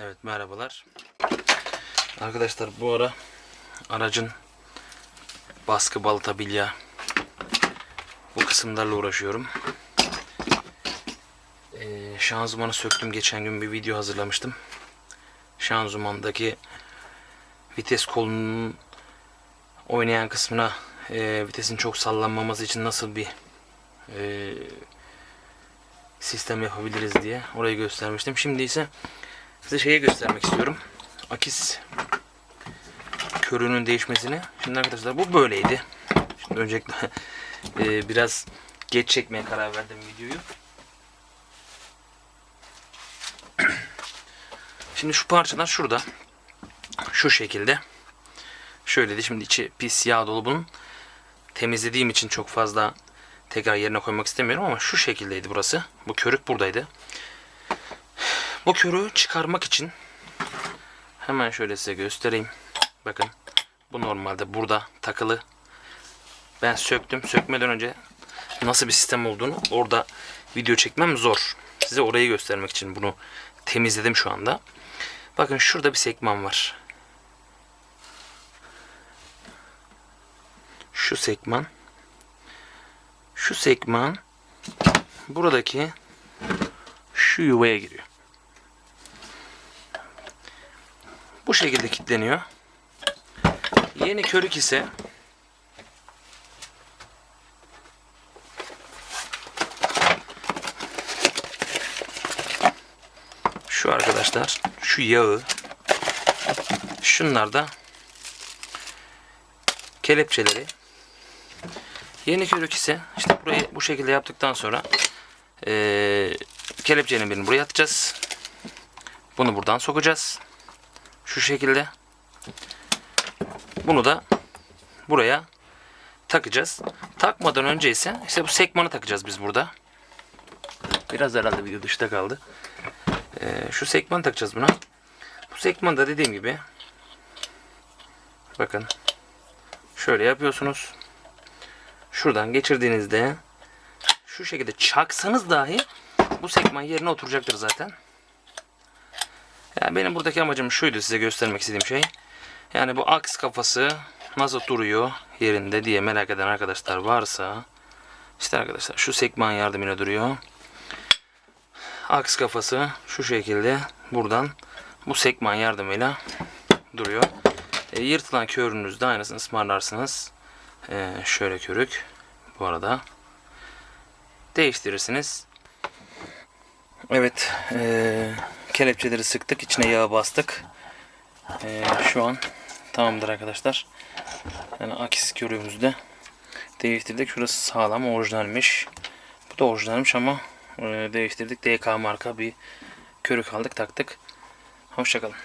Evet merhabalar. Arkadaşlar bu ara aracın baskı balata bilya bu kısımlarla uğraşıyorum. Ee, şanzımanı söktüm. Geçen gün bir video hazırlamıştım. Şanzımandaki vites kolunun oynayan kısmına e, vitesin çok sallanmaması için nasıl bir e, sistem yapabiliriz diye orayı göstermiştim. Şimdi ise size şeyi göstermek istiyorum. Akis körünün değişmesini. Şimdi arkadaşlar bu böyleydi. Şimdi öncelikle e, biraz geç çekmeye karar verdim videoyu. Şimdi şu parçalar şurada. Şu şekilde. Şöyle de şimdi içi pis yağ dolu bunun. Temizlediğim için çok fazla tekrar yerine koymak istemiyorum ama şu şekildeydi burası. Bu körük buradaydı. Bu körüğü çıkarmak için hemen şöyle size göstereyim. Bakın bu normalde burada takılı. Ben söktüm. Sökmeden önce nasıl bir sistem olduğunu orada video çekmem zor. Size orayı göstermek için bunu temizledim şu anda. Bakın şurada bir sekman var. Şu sekman. Şu sekman buradaki şu yuvaya giriyor. Bu şekilde kilitleniyor. Yeni körük ise şu arkadaşlar şu yağı şunlar da kelepçeleri. Yeni körük ise işte burayı bu şekilde yaptıktan sonra eee kelepçenin birini buraya atacağız. Bunu buradan sokacağız şu şekilde bunu da buraya takacağız takmadan önce ise işte bu sekmanı takacağız biz burada biraz herhalde video dışta kaldı ee, şu sekman takacağız buna. Bu sekman da dediğim gibi bakın şöyle yapıyorsunuz. Şuradan geçirdiğinizde şu şekilde çaksanız dahi bu sekman yerine oturacaktır zaten. Yani benim buradaki amacım şuydu size göstermek istediğim şey. Yani bu aks kafası nasıl duruyor yerinde diye merak eden arkadaşlar varsa işte arkadaşlar şu sekman yardımıyla duruyor aks kafası şu şekilde buradan bu sekman yardımıyla duruyor. E, yırtılan körünüzde aynısını ısmarlarsınız. E, şöyle körük bu arada değiştirirsiniz. Evet e, kelepçeleri sıktık içine yağ bastık. E, şu an tamamdır arkadaşlar. Yani akis körüğümüzü de değiştirdik. Şurası sağlam orijinalmiş. Bu da orijinalmiş ama e, değiştirdik. DK marka bir körük aldık taktık. Hoşçakalın.